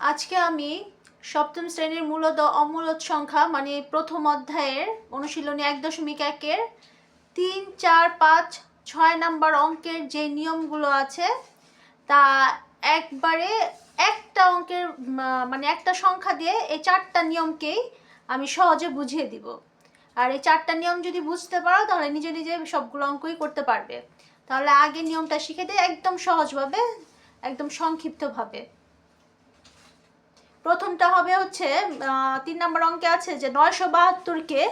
আজকে আমি সপ্তম শ্রেণির মূলত অমূলত সংখ্যা মানে প্রথম অধ্যায়ের অনুশীলনী এক দশমিক একের তিন, চার, পাঁচ, ছয় নাম্বার অঙ্কের যে নিয়মগুলো আছে, তা একবারে একটা অঙ্কের মানে একটা সংখ্যা দিয়ে এই চারটা নিয়মকেই আমি সহজে বুঝিয়ে দিব। আর এই চারটা নিয়ম যদি বুঝতে পারো, তাহলে নিজে নিজে সবগুলো অঙ্কই করতে পারবে। তাহলে আগে নিয়মটা শিখে দিয়ে একদম সহজভাবে, একদম সংক্ষিপ্তভাবে। প্রথমটা হবে হচ্ছে তিন নম্বর অঙ্কে আছে যে নয়শো বাহাত্তরকে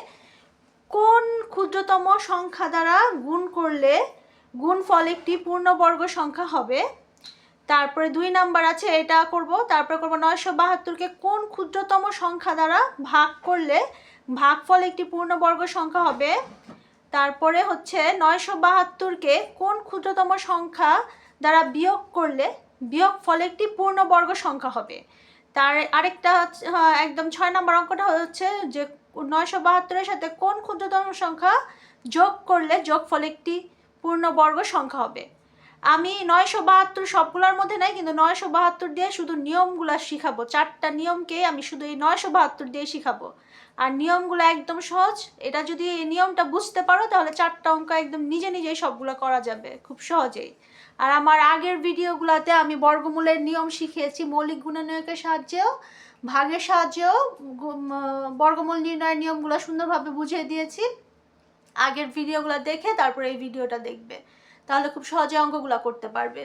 কোন ক্ষুদ্রতম সংখ্যা দ্বারা গুণ করলে গুণফল একটি পূর্ণবর্গ সংখ্যা হবে? তারপরে দুই নাম্বার আছে, এটা করব, তারপরে করব নয়শো বাহাত্তরকে কোন ক্ষুদ্রতম সংখ্যা দ্বারা ভাগ করলে ভাগফল একটি পূর্ণবর্গ সংখ্যা হবে? তারপরে হচ্ছে নয়শো বাহাত্তরকে কোন ক্ষুদ্রতম সংখ্যা দ্বারা বিয়োগ করলে বিয়োগ ফল একটি পূর্ণবর্গ সংখ্যা হবে? তার আরেকটা হ্যাঁ, একদম ছয় নম্বর অঙ্কটা হচ্ছে যে নয়শো বাহাত্তরের সাথে কোন ক্ষুদ্রতম সংখ্যা যোগ করলে যোগফল একটি পূর্ণবর্গ সংখ্যা হবে? আমি নয়শো বাহাত্তর সবগুলোর মধ্যে নাই কিন্তু নয়শো বাহাত্তর দিয়ে শুধু নিয়মগুলো শিখাবো। চারটা নিয়মকে আমি শুধু এই নয়শো বাহাত্তর দিয়ে শিখাবো। আর নিয়মগুলো একদম সহজ এটা যদি এই নিয়মটা বুঝতে পারো তাহলে চারটা অঙ্ক একদম নিজে নিজেই সবগুলো করা যাবে খুব সহজেই। আর আমার আগের ভিডিওগুলোতে আমি বর্গমূলের নিয়ম শিখিয়েছি, মৌলিক গুণনীয়কের সাহায্যেও, ভাগের সাহায্যেও বর্গমূল নির্ণয়ের নিয়মগুলো সুন্দরভাবে বুঝিয়ে দিয়েছি। আগের ভিডিওগুলো দেখে তারপরে এই ভিডিওটা দেখবে। তাহলে খুব সহজে অঙ্কগুলো করতে পারবে।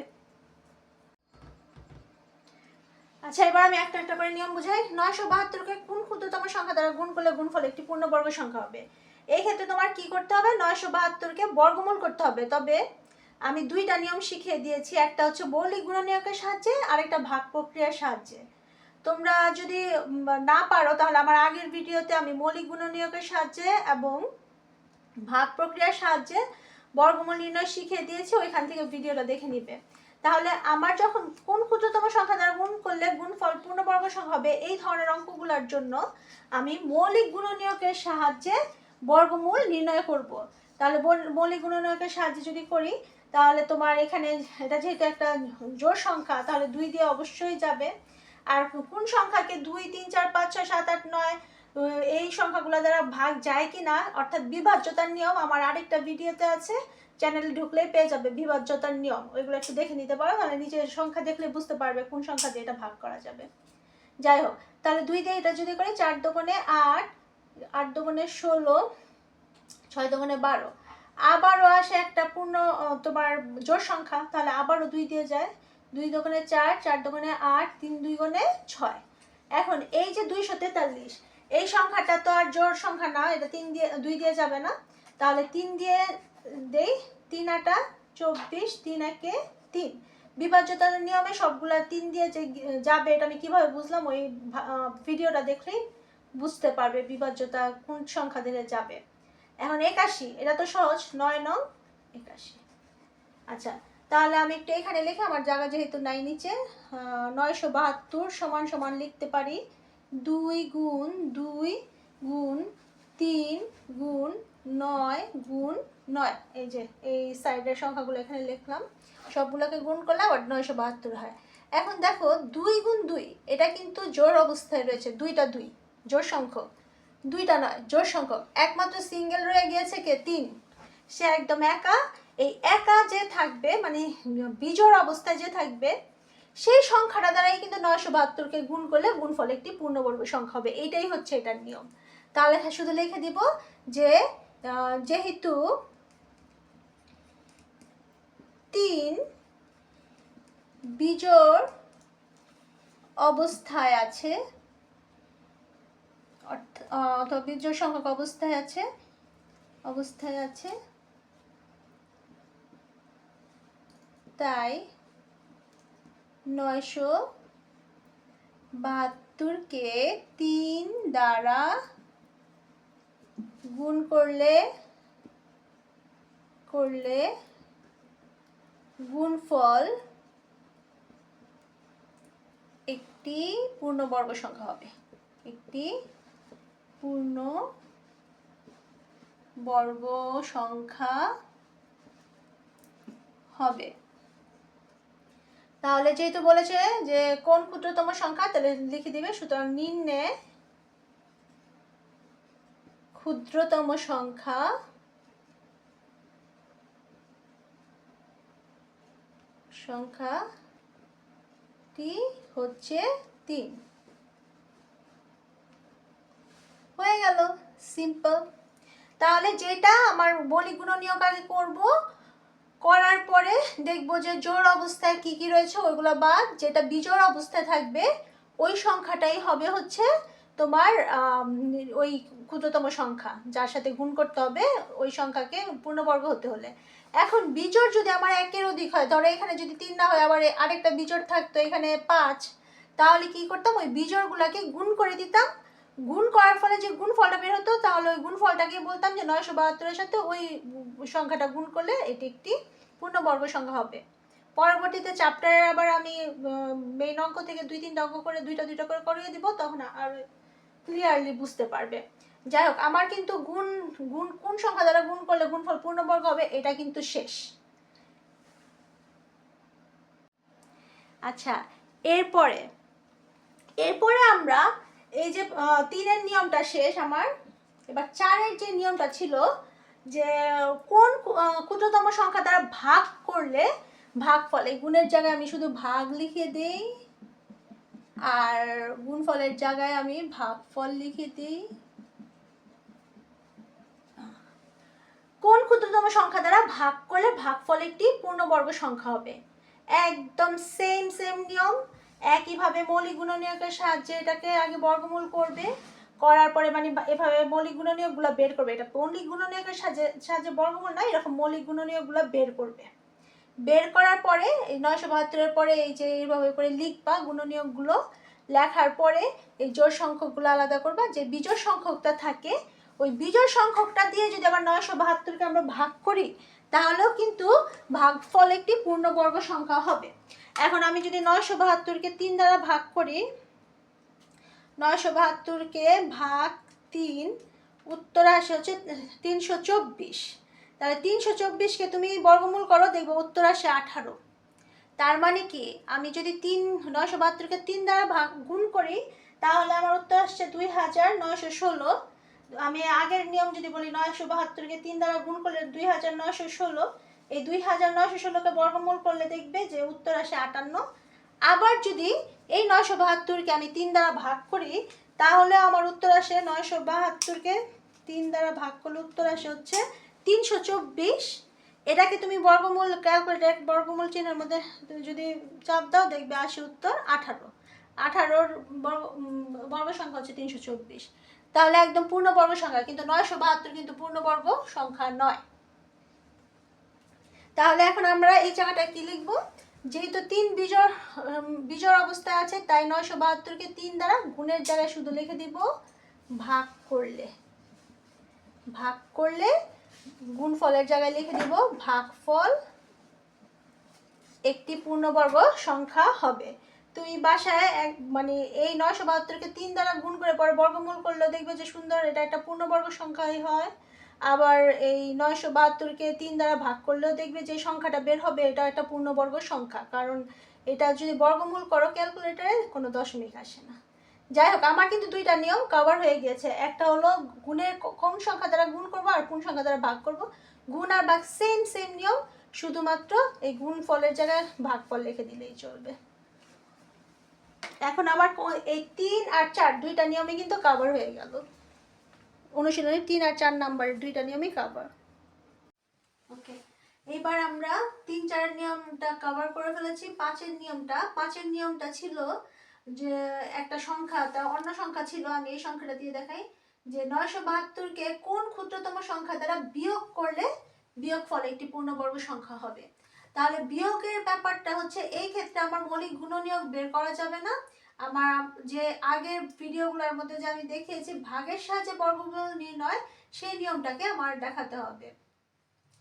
আচ্ছা এবার আমি একটা একটা করে নিয়ম বুঝাই। নয়শো বাহাত্তরকে কোন ক্ষুদ্রতম সংখ্যা দ্বারা গুণ করলে গুণফল একটি পূর্ণবর্গ সংখ্যা হবে? এই ক্ষেত্রে তোমার কি করতে হবে? নয়শো বাহাত্তরকে বর্গমূল করতে হবে। তবে আমি দুইটা নিয়ম শিখিয়ে দিয়েছি। একটা হচ্ছে মৌলিক গুণনীয়কের সাহায্যে আর একটা ভাগ প্রক্রিয়ার সাহায্যে। তোমরা যদি না পারো, তাহলে আমার আগের ভিডিওতে আমি মৌলিক গুণনীয়কের সাহায্যে এবং ভাগ প্রক্রিয়ার সাহায্যে বর্গমূল নির্ণয় শিখিয়ে দিয়েছি, ওইখান থেকে ভিডিওটা দেখে নিবে। তাহলে আমার যখন কোন ক্ষুদ্রতম সংখ্যা দ্বারা গুণ করলে গুণ গুণফল পূর্ণবর্গ সংখ্যা হবে, এই ধরনের অঙ্কগুলোর জন্য আমি মৌলিক গুণনীয়কের সাহায্যে বর্গমূল নির্ণয় করব। তাহলে মৌলিক গুণনীয়কের সাহায্যে যদি করি তাহলে তোমার এখানে এটা যেহেতু একটা জোর সংখ্যা, তাহলে দুই দিয়ে অবশ্যই যাবে। আর কোন সংখ্যাকে দুই, তিন, চার, পাঁচ, ছয়, সাত, আট, নয় এই সংখ্যাগুলো দ্বারা ভাগ যায় কি না অর্থাৎ বিভাজ্যতার নিয়ম আমার আরেকটা ভিডিওতে আছে চ্যানেলে ঢুকলেই পেয়ে যাবে বিভাজ্যতার নিয়ম। ওইগুলো একটু দেখে নিতে পারো, তাহলে নিজের সংখ্যা দেখলে বুঝতে পারবে কোন সংখ্যা দিয়ে এটা ভাগ করা যাবে। যাই হোক, তাহলে দুই দিয়ে এটা যদি করি, চার দোকানে আট আট দোকানে ষোলো, ছয় দোকানে বারো। আবারও আসে একটা পূর্ণ তোমার জোর সংখ্যা, তাহলে আবারও দুই দিয়ে যায়। দুই দোকানে চার চার দোকানে আট, তিন দুই গুণে ছয়। এখন এই যে দুইশো তেতাল্লিশ, এই সংখ্যাটা তো আর জোর সংখ্যা না, এটা তিন দিয়ে, দুই দিয়ে যাবে না। তাহলে তিন দিয়ে দেই, তিন আটা, চব্বিশ, তিন একে তিন। বিভাজ্যতার নিয়মে সবগুলা তিন দিয়ে যে যাবে, এটা আমি কীভাবে বুঝলাম? ওই ভিডিওটা দেখলেই বুঝতে পারবে বিভাজ্যতা কোন সংখ্যা দিলে যাবে। এখন একাশি, এটা তো সহজ, নয় নং একাশি। আচ্ছা তাহলে আমি একটু এখানে লিখে আমার জায়গা যেহেতু নাই নিচে নয়শো বাহাত্তর সমান সমান লিখতে পারি দুই গুণ দুই গুণ তিন গুণ নয় গুণ নয়। এই যে, এই সাইডের সংখ্যাগুলো এখানে লিখলাম, সবগুলোকে গুণ করলে আবার নয়শো বাহাত্তর হয়। এখন দেখো দুই গুণ দুই, এটা কিন্তু জোর অবস্থায় রয়েছে, দুইটা দুই, জোর সংখ্যক। দুইটা নয়, জোর সংখ্যক। একমাত্র সিঙ্গেল রয়ে গিয়েছে কে? তিন। সে একদম একা। এই একা যে থাকবে মানে বিজোড় অবস্থায় যে থাকবে, সেই সংখ্যাটা দ্বারাই কিন্তু নয়শো বাহাত্তরকে গুণ করলে গুণফল একটি পূর্ণবর্গ সংখ্যা হবে। এইটাই হচ্ছে এটার নিয়ম। তাহলে হ্যাঁ শুধু লিখে দিব যে যেহেতু তিন বিজোড় অবস্থায় আছে অর্থ- আহ, অথবা বিজোড় সংখ্যক অবস্থায় আছে। অবস্থায় আছে। তাই নয়শো বাহাত্তরকে তিন দ্বারা গুণ করলে করলে গুণফল একটি পূর্ণবর্গ সংখ্যা হবে। একটি পূর্ণ বর্গ সংখ্যা হবে। তাহলে যেহেতু বলেছে যে কোন ক্ষুদ্রতম সংখ্যা, তাহলে লিখে দিবে, সুতরাং নিম্নে ক্ষুদ্রতম সংখ্যা সংখ্যাটি হচ্ছে তিন। হয়ে গেল সিম্পল তাহলে যেটা আমার বলি গুণনীয়ক আগে করব, করার পরে দেখব যে জোর অবস্থায় কি কি রয়েছে, ওইগুলো বাদ। যেটা বিজোড় অবস্থায় থাকবে, ওই সংখ্যাটাই হবে হচ্ছে তোমার ওই ক্ষুদ্রতম সংখ্যা। যার সাথে গুণ করতে হবে, ওই সংখ্যাকে পূর্ণবর্গ হতে হলে। এখন বিজোড় যদি আমার একের অধিক হয়, ধরো এখানে যদি তিন না হয়, আবার আরেকটা বিজোড় থাকতো, এখানে পাঁচ, তাহলে কি করতাম? ওই বিজোড়গুলোকে গুণ করে দিতাম গুণ করার ফলে যে গুণ ফলটা বের হতো, তাহলে ওই গুণফলটাকে বলতাম যে নয়শো বাহাত্তরের সাথে ওই সংখ্যাটা গুণ করলে এটি একটি পূর্ণবর্গ সংখ্যা হবে। পরবর্তীতে চ্যাপ্টারে আবার আমি মেইন অঙ্ক থেকে দুই তিনটা অঙ্ক করে দুইটা দুইটা করে করিয়ে দিব, তখন আর ক্লিয়ারলি বুঝতে পারবে। যাই হোক, আমার কিন্তু গুণ গুণ কোন সংখ্যা দ্বারা গুণ করলে গুণফল পূর্ণবর্গ হবে, এটা কিন্তু শেষ। আচ্ছা এরপরে এরপরে আমরা এই যে তিনের নিয়মটা শেষ আমার। এবার চারের যে নিয়মটা ছিল যে, কোন ক্ষুদ্রতম সংখ্যা দ্বারা ভাগ করলে ভাগফল এই গুণের জায়গায় আমি শুধু ভাগ লিখে দেই আর গুণফলের জায়গায় আমি ভাগফল লিখে দিই। কোন ক্ষুদ্রতম সংখ্যা দ্বারা ভাগ করলে ভাগফল একটি পূর্ণবর্গ সংখ্যা হবে? একদম সেম সেম নিয়ম। একইভাবে মৌলিক গুণনীয়কের সাহায্যে এটাকে আগে বর্গমূল করবে, করার পরে মানে এভাবে মৌলিক গুণনীয়কগুলো বের করবে। এটা মৌলিক গুণনীয়কের সাহায্যে সাহায্যে বর্গমূল না এরকম মৌলিক গুণনীয়কগুলো বের করবে। বের করার পরে এই নয়শো বাহাত্তরের পরে এই যে এইভাবে করে লিখবা গুণনীয়কগুলো, লেখার পরে এই জোড় সংখ্যকগুলো আলাদা করবা। যে বিজোড় সংখ্যকটা থাকে, ওই বিজোড় সংখ্যকটা দিয়ে যদি আবার নয়শো বাহাত্তরকে আমরা ভাগ করি তাহলেও কিন্তু ভাগফল একটি পূর্ণবর্গ সংখ্যা হবে। এখন আমি যদি নয়শো বাহাত্তরকে তিন দ্বারা ভাগ করি, নয়শো বাহাত্তরকে ভাগ তিন, উত্তর আসে হচ্ছে তিনশো চব্বিশ। তাহলে তিনশো চব্বিশকে তুমি বর্গমূল করো, দেখবে উত্তর আসে আঠারো। তার মানে কি? আমি যদি তিন, নয়শো বাহাত্তরকে তিন দ্বারা ভাগ, গুণ করি, তাহলে আমার উত্তর আসছে দুই হাজার নয়শো ষোলো। আমি আগের নিয়ম যদি বলি নয়শো বাহাত্তরকে তিন দ্বারা গুণ করলে দুই হাজার নয়শো ষোলো। এই দুই হাজার নয়শো ষোলোকে বর্গমূল করলে দেখবে যে উত্তর আসে আটান্ন। আবার যদি এই নয়শো বাহাত্তরকে আমি তিন দ্বারা ভাগ করি, তাহলে আমার উত্তর আসে নয়শো বাহাত্তরকে তিন দ্বারা ভাগ করলে উত্তর আসে হচ্ছে তিনশো চব্বিশ। এটাকে তুমি বর্গমূল ক্যালকুলেটার, বর্গমূল চিহ্নের মধ্যে তুমি যদি চাপ দাও, দেখবে আসে উত্তর আঠারো। আঠারোর বর্গ বর্গ সংখ্যা হচ্ছে তিনশো চব্বিশ। তাহলে একদম পূর্ণবর্গ সংখ্যা কিন্তু নয়শো বাহাত্তর কিন্তু পূর্ণবর্গ সংখ্যা নয়। তাহলে এখন আমরা এই জায়গাটায় কি লিখব? যেহেতু তিন বিজোড় উম, বিজোড় অবস্থায় আছে তাই নয়শো বাহাত্তরকে তিন দ্বারা গুণের জায়গায় শুধু লিখে দিব ভাগ করলে। ভাগ করলে গুণফলের জায়গায় লিখে দিব ভাগফল একটি পূর্ণবর্গ সংখ্যা হবে। তুমি বাসায় এক মানে এই নয়শো বাহাত্তরকে তিন দ্বারা গুণ করে পরে বর্গমূল করলে দেখবে যে সুন্দর, এটা একটা পূর্ণবর্গ সংখ্যাই হয়। আবার এই নয়শো বাহাত্তরকে তিন দ্বারা ভাগ করলেও দেখবে যে সংখ্যাটা বের হবে, এটা একটা পূর্ণবর্গ সংখ্যা। কারণ এটা যদি বর্গমূল করো ক্যালকুলেটরে কোনো দশমিক আসে না। যাই হোক, আমার কিন্তু দুইটা নিয়ম কভার হয়ে গিয়েছে। একটা হলো গুণের কোন সংখ্যা দ্বারা গুণ করব আর কোন সংখ্যা দ্বারা ভাগ করব। গুণ আর ভাগ সেম সেম নিয়ম, শুধুমাত্র এই গুণ ফলের জায়গায় ভাগ ফল লিখে দিলেই চলবে। এখন আমার এই তিন আর চার দুইটা নিয়মে কিন্তু কভার হয়ে গেল। অনুশীলনী তিন আর চার নাম্বারের দুইটা নিয়মই কভার ওকে এবার আমরা তিন চার নিয়মটা কভার করে ফেলেছি। পাঁচের নিয়মটা পাঁচের নিয়মটা ছিল যে একটা সংখ্যা, তা অন্য সংখ্যা ছিল, আমি এই সংখ্যাটা দিয়ে দেখাই। যে নয়শো বাহাত্তরকে কোন ক্ষুদ্রতম সংখ্যা দ্বারা বিয়োগ করলে বিয়োগ ফলে একটি পূর্ণবর্গ সংখ্যা হবে? তাহলে বিয়োগের ব্যাপারটা হচ্ছে এই ক্ষেত্রে আমার মৌলিক গুণনীয়ক বের করা যাবে না। আমার যে আগের ভিডিওগুলোর মধ্যে যে আমি দেখিয়েছি, ভাগের সাহায্যে বর্গমূল নির্ণয়, সেই নিয়মটাকে আমার দেখাতে হবে।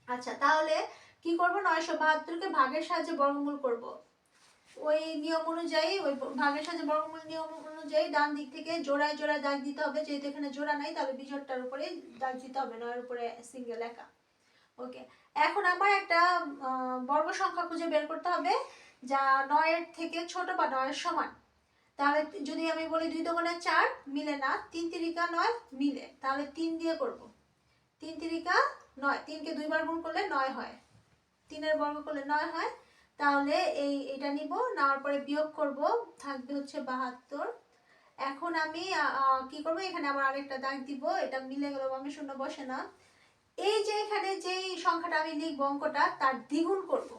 আচ্ছা তাহলে কি করব? নয়শো বাহাত্তরকে ভাগের সাহায্যে বর্গমূল করব। ওই নিয়ম অনুযায়ী, ওই ভাগের সাহায্যে বর্গমূল নিয়ম অনুযায়ী ডান দিক থেকে জোড়ায় জোড়ায় দাগ দিতে হবে। যেহেতু এখানে জোড়া নাই, তাহলে বিজোড়টার উপরে দাগ দিতে হবে নয়ের উপরে সিঙ্গেল একা। ওকে এখন আমার একটা বর্গ সংখ্যা খুঁজে বের করতে হবে, যা নয়ের থেকে ছোট বা নয়ের সমান। তাহলে যদি আমি বলি দুই দোকানে চার, মিলে না, তিন তিরিকা নয়, মিলে। তাহলে তিন দিয়ে করব। তিন তিরিকা নয়, তিনকে দুইবার গুণ করলে নয় হয়। তিনের বর্গ করলে নয় হয়। তাহলে এই, এটা নিব, নেওয়ার পরে বিয়োগ করব, থাকবে হচ্ছে বাহাত্তর। এখন আমি কি করব? এখানে আবার আরেকটা দাগ দিব, এটা মিলে গেল, আমি শূন্য বসে না। এই যে এখানে যেই সংখ্যাটা আমি লিখব, অঙ্কটা, তার দ্বিগুণ করব।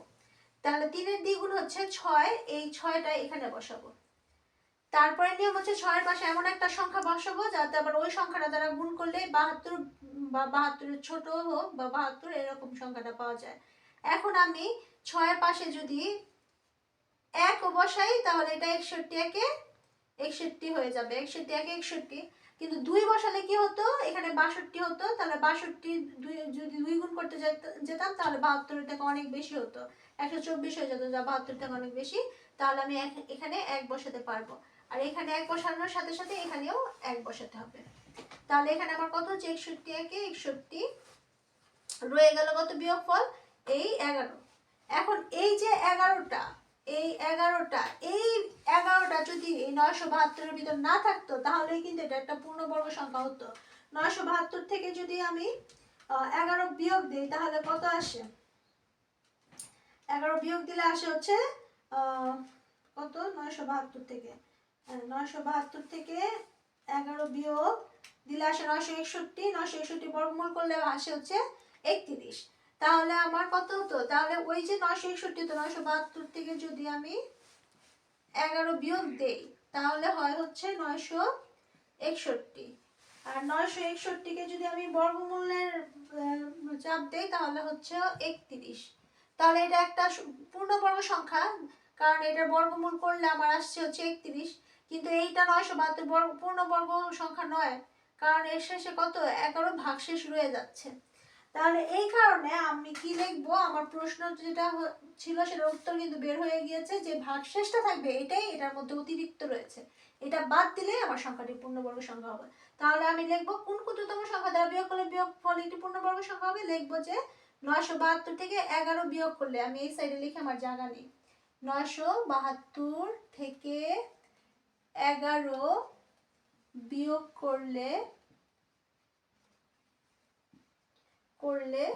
তাহলে তিনের দ্বিগুণ হচ্ছে ছয়, এই ছয়টা এখানে বসাবো। তারপরে নিয়ম হচ্ছে ছয়ের পাশে এমন একটা সংখ্যা বসাবো, যাতে আবার ওই সংখ্যাটা দ্বারা গুণ করলে বাহাত্তর বা বাহাত্তরের ছোট হোক বা বাহাত্তর এরকম সংখ্যাটা পাওয়া যায়। এখন আমি ছয়ের পাশে যদি এক বসাই, তাহলে এটা একষট্টি একে একষট্টি হয়ে যাবে। একষট্টি একে একষট্টি। কিন্তু দুই বসালে কি হতো? এখানে বাষট্টি হতো, তাহলে বাষট্টি যদি দুই গুণ করতে যেত- যেতাম, তাহলে বাহাত্তরের থেকে অনেক বেশি হতো। একশো চব্বিশ হয়ে যেত, যা বাহাত্তর থেকে অনেক বেশি, তাহলে আমি এখানে এক বসাতে পারব। আর এখানে এক বসানোর সাথে সাথে এখানেও এক বসাতে হবে। তাহলে এখানে আমার কত হচ্ছে? একষট্টি একে একষট্টি রয়ে গেল কত বিয়োগফল? এই এগারো। এখন এই যে এগারোটা এই এগারোটা এই এগারোটা যদি এই নয়শো বাহাত্তরের ভিতর না থাকতো তাহলে কিন্তু এটা একটা পূর্ণবর্গ সংখ্যা হতো। নয়শো বাহাত্তর থেকে যদি আমি এগারো বিয়োগ দিই, তাহলে কত আসে? এগারো বিয়োগ দিলে আসে হচ্ছে কত? নয়শো বাহাত্তর থেকে। নয়শো বাহাত্তর থেকে এগারো বিয়োগ দিলে আসে নয়শো একষট্টি নয়শো একষট্টি বর্গমূল করলে আসে হচ্ছে একত্রিশ। তাহলে আমার কত হতো? তাহলে ওই যে নয়শো একষট্টি তো নয়শো বাহাত্তর থেকে যদি আমি এগারো বিয়োগ দেই তাহলে হয় হচ্ছে নয়শো একষট্টি। আর নয়শো একষট্টিকে যদি আমি বর্গমূলের আহ, চাপ দেই তাহলে হচ্ছে একত্রিশ। তাহলে এটা একটা পূর্ণবর্গ সংখ্যা কারণ এটার বর্গমূল করলে আমার আসছে হচ্ছে একত্রিশ। কিন্তু এইটা নয়শো বাহাত্তর বর্গ পূর্ণবর্গ সংখ্যা নয় কারণ এর শেষে কত? এগারো ভাগশেষ রয়ে যাচ্ছে। তাহলে এই কারণে আমি কি লিখব? আমার প্রশ্ন যেটা ছিল সেটার উত্তর কিন্তু বের হয়ে গিয়েছে যে ভাগশেষটা থাকবে এটাই, এটার মধ্যে অতিরিক্ত রয়েছে। এটা বাদ দিলে আমার সংখ্যাটি পূর্ণবর্গ সংখ্যা হবে। তাহলে আমি লিখব কোন ক্ষুদ্রতম সংখ্যা দ্বারা বিয়োগ করলে বিয়োগ ফল একটি পূর্ণবর্গ সংখ্যা হবে? লিখব যে নয়শো বাহাত্তর থেকে এগারো বিয়োগ করলে, আমি এই সাইডে লিখে আমার জায়গা নেই। নয়শো বাহাত্তর থেকে এগারো বিয়োগ করলে করলে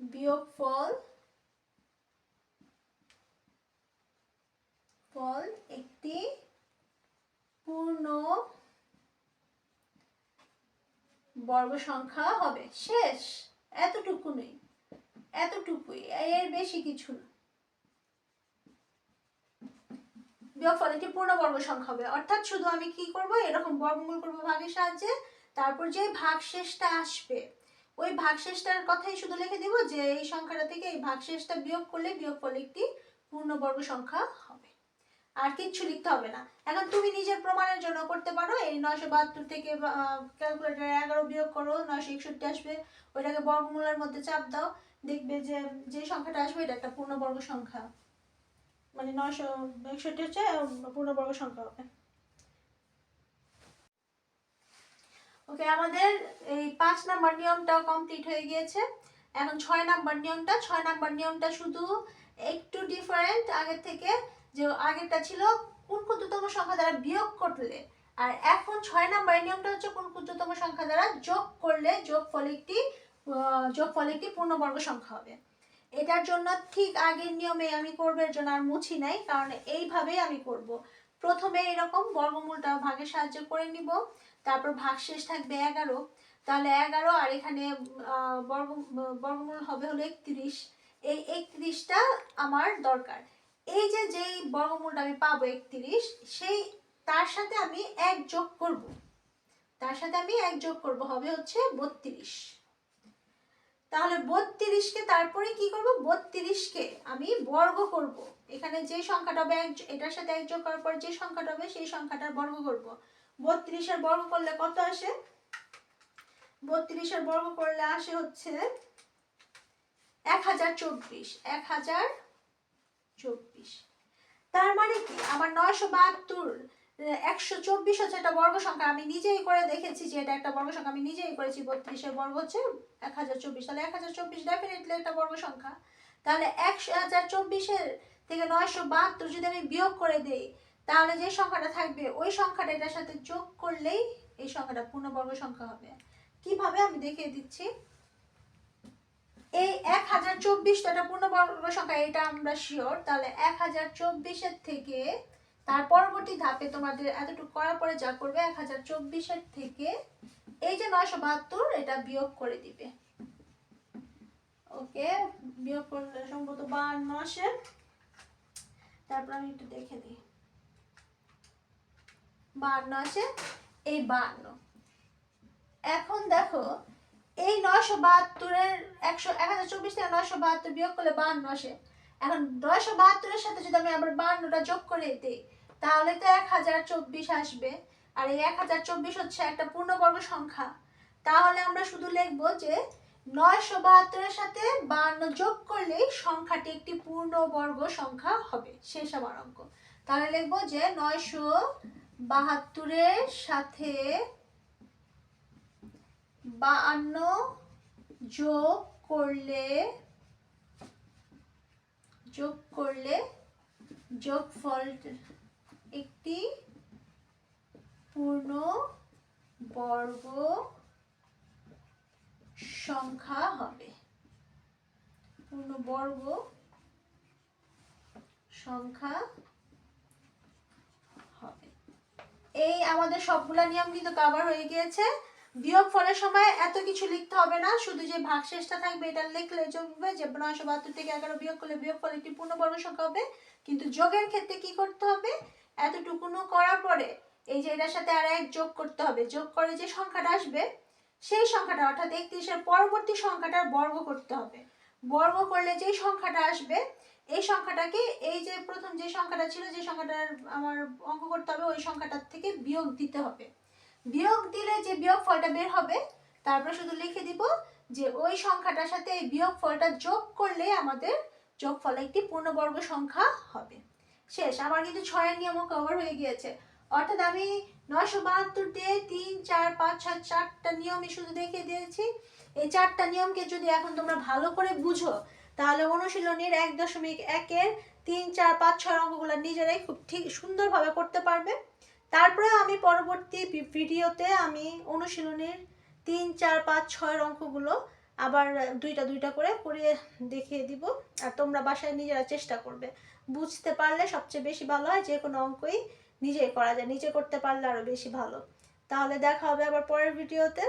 বিয়োগফল, ফল একটি পূর্ণ বর্গ সংখ্যা হবে। শেষ। এতটুকুনি এতটুকুই। এর বেশি কিছু না। বিয়োগফল একটি পূর্ণবর্গ সংখ্যা হবে। অর্থাৎ শুধু আমি কি করব? এরকম বর্গমূল করব ভাগের সাহায্যে। তারপর যে ভাগশেষটা আসবে ওই ভাগশেষটার কথাই শুধু লিখে দিব যে, এই সংখ্যাটা থেকে এই ভাগশেষটা বিয়োগ করলে বিয়োগফল একটি পূর্ণবর্গ সংখ্যা হবে। আর কিচ্ছু লিখতে হবে না। এখন তুমি নিজের প্রমাণের জন্য করতে পারো, এই নয়শো বাহাত্তর থেকে ক্যালকুলেটার এগারো বিয়োগ করো, নয়শো একষট্টি আসবে, ওইটাকে বর্গমূলের মধ্যে চাপ দাও, দেখবে যে যে সংখ্যাটা আসবে এটা একটা পূর্ণবর্গ সংখ্যা। মানে নয়শো একষট্টি হচ্ছে পূর্ণবর্গ সংখ্যা হবে। ওকে আমাদের এই পাঁচ নাম্বার নিয়মটা কমপ্লিট হয়ে গিয়েছে। এখন ছয় নাম্বার নিয়মটা, ছয় নাম্বার নিয়মটা শুধু একটু ডিফারেন্ট আগের থেকে যে আগেরটা ছিল, কোন ক্ষুদ্রতম সংখ্যা দ্বারা বিয়োগ করলে আর এখন ছয় নাম্বার নিয়মটা হচ্ছে কোন ক্ষুদ্রতম সংখ্যা দ্বারা যোগ করলে যোগ ফল একটি যোগ ফল একটি পূর্ণবর্গ সংখ্যা হবে। এটার জন্য ঠিক আগের নিয়মে আমি করব, এর জন্য আর মুছি নাই, কারণ এইভাবেই আমি করব। প্রথমে এরকম বর্গমূলটা ভাগের সাহায্য করে নিব। তারপর ভাগশেষ থাকবে এগারো। তাহলে এগারো আর এখানে বর্গ, বর্গমূল হবে হলো একত্রিশ। এই একত্রিশটা আমার দরকার। এই যে যেই বর্গমূলটা আমি পাবো একত্রিশ, সেই, তার সাথে আমি এক যোগ করব। তার সাথে আমি এক যোগ করব হবে হচ্ছে বত্রিশ। তাহলে বত্রিশকে তারপরে কি করব? বত্রিশকে আমি বর্গ করব। এখানে যে সংখ্যাটা হবে এক, এটার সাথে এক যোগ করার পর যে সংখ্যাটা হবে সেই সংখ্যাটার বর্গ করব। বত্রিশের বর্গ করলে কত আসে? বত্রিশের বর্গ করলে আসে হচ্ছে এক হাজার চব্বিশ, এক হাজার চব্বিশ। তার মানে কি? আমার নয়শো বাহাত্তর, একশো চব্বিশ হচ্ছে একটা বর্গ সংখ্যা। আমি নিজেই করে দেখেছি যে এটা একটা বর্গ সংখ্যা। আমি নিজেই করেছি বত্রিশের বর্গ হচ্ছে এক হাজার চব্বিশ। তাহলে এক হাজার চব্বিশ ডেফিনেটলি একটা বর্গ সংখ্যা। তাহলে এক হাজার চব্বিশের থেকে নয়শো বাহাত্তর যদি আমি বিয়োগ করে দেই তাহলে যে সংখ্যাটা থাকবে, ওই সংখ্যাটা এটার সাথে যোগ করলেই এই সংখ্যাটা পূর্ণবর্গ সংখ্যা হবে। কীভাবে আমি দেখিয়ে দিচ্ছি? এই এক হাজার চব্বিশটা একটা পূর্ণবর্গ সংখ্যা, এটা আমরা শিওর তাহলে এক হাজার চব্বিশের থেকে তার পরবর্তী ধাপে তোমাদের এতটুকু করার পরে যা করবে, এক হাজার চব্বিশের থেকে এই যে নয়শো বাহাত্তর, এটা বিয়োগ করে দিবে। ওকে, বিয়োগ করলে সম্ভবত বাহান্ন আসে। তারপর আমি একটু দেখে নিই বাহান্ন আছে, এই বাহান্ন এখন দেখো, এই নয়শো বাহাত্তরের একশো এক হাজার চব্বিশ থেকে নয়শো বাহাত্তর বিয়োগ করলে বাহান্ন আসে। এখন নয়শো বাহাত্তরের সাথে যদি আমি আবার বাহান্নটা যোগ করে দিই, তাহলে তো এক হাজার চব্বিশ আসবে। আর এই এক হাজার চব্বিশ হচ্ছে একটা পূর্ণবর্গ সংখ্যা। তাহলে আমরা শুধু লিখব যে নয়শো বাহাত্তরের সাথে বান্ন যোগ করলেই সংখ্যাটি একটি পূর্ণবর্গ সংখ্যা হবে, শেষ আমার অঙ্ক তাহলে লিখব যে নয়শো বাহাত্তরের সাথে বাহান্ন যোগ করলে যোগ করলে যোগফল একটি পূর্ণ বর্গ সংখ্যা হবে। পূর্ণ বর্গ সংখ্যা হবে এই আমাদের সবগুলা নিয়ম কিন্তু কভার হয়ে গিয়েছে। বিয়োগ ফলের সময় এত কিছু লিখতে হবে না, শুধু যে ভাগশেষটা থাকবে এটা লিখলে চলবে যে নয়শো বাহাত্তর থেকে এগারো বিয়োগ করলে বিয়োগ ফল একটি পূর্ণবর্গ সংখ্যা হবে। কিন্তু যোগের ক্ষেত্রে কি করতে হবে? এতটুকুনো করার পরে এই যে এটার সাথে আর এক যোগ করতে হবে। যোগ করে যে সংখ্যাটা আসবে, সেই সংখ্যাটা অর্থাৎ একত্রিশের পরবর্তী সংখ্যাটার বর্গ করতে হবে। বর্গ করলে যেই সংখ্যাটা আসবে এই সংখ্যাটাকে, এই যে প্রথম যে সংখ্যাটা ছিল, যে সংখ্যাটার আমার অঙ্ক করতে হবে, ওই সংখ্যাটার থেকে বিয়োগ দিতে হবে। বিয়োগ দিলে যে বিয়োগ ফলটা বের হবে, তারপরে শুধু লিখে দিব যে ওই সংখ্যাটার সাথে এই বিয়োগ ফলটা যোগ করলে আমাদের যোগফল একটি পূর্ণবর্গ সংখ্যা হবে। শেষ আমার কিন্তু ছয়ের নিয়মও কভার হয়ে গিয়েছে। অর্থাৎ আমি নয়শো বাহাত্তর দিয়ে তিন, চার, পাঁচ ছয় চারটা নিয়মই শুধু দেখিয়ে দিয়েছি। এই চারটা নিয়মকে যদি এখন তোমরা ভালো করে বুঝো তাহলে অনুশীলনীর এক দশমিক একের তিন, চার, পাঁচ, ছয় অঙ্কগুলো নিজেরাই খুব ঠিক সুন্দরভাবে করতে পারবে। তারপরে আমি পরবর্তী ভিডিওতে আমি অনুশীলনীর তিন, চার, পাঁচ, ছয়ের অঙ্কগুলো আবার দুইটা দুইটা করে করে দেখিয়ে দিব আর তোমরা বাসায় নিজেরা চেষ্টা করবে। বুঝতে পারলে সবচেয়ে বেশি ভালো হয় যে কোনো অঙ্কই নিজেই করা যায়, নিজে করতে পারলে আরও বেশি ভালো। তাহলে দেখা হবে আবার পরের ভিডিওতে।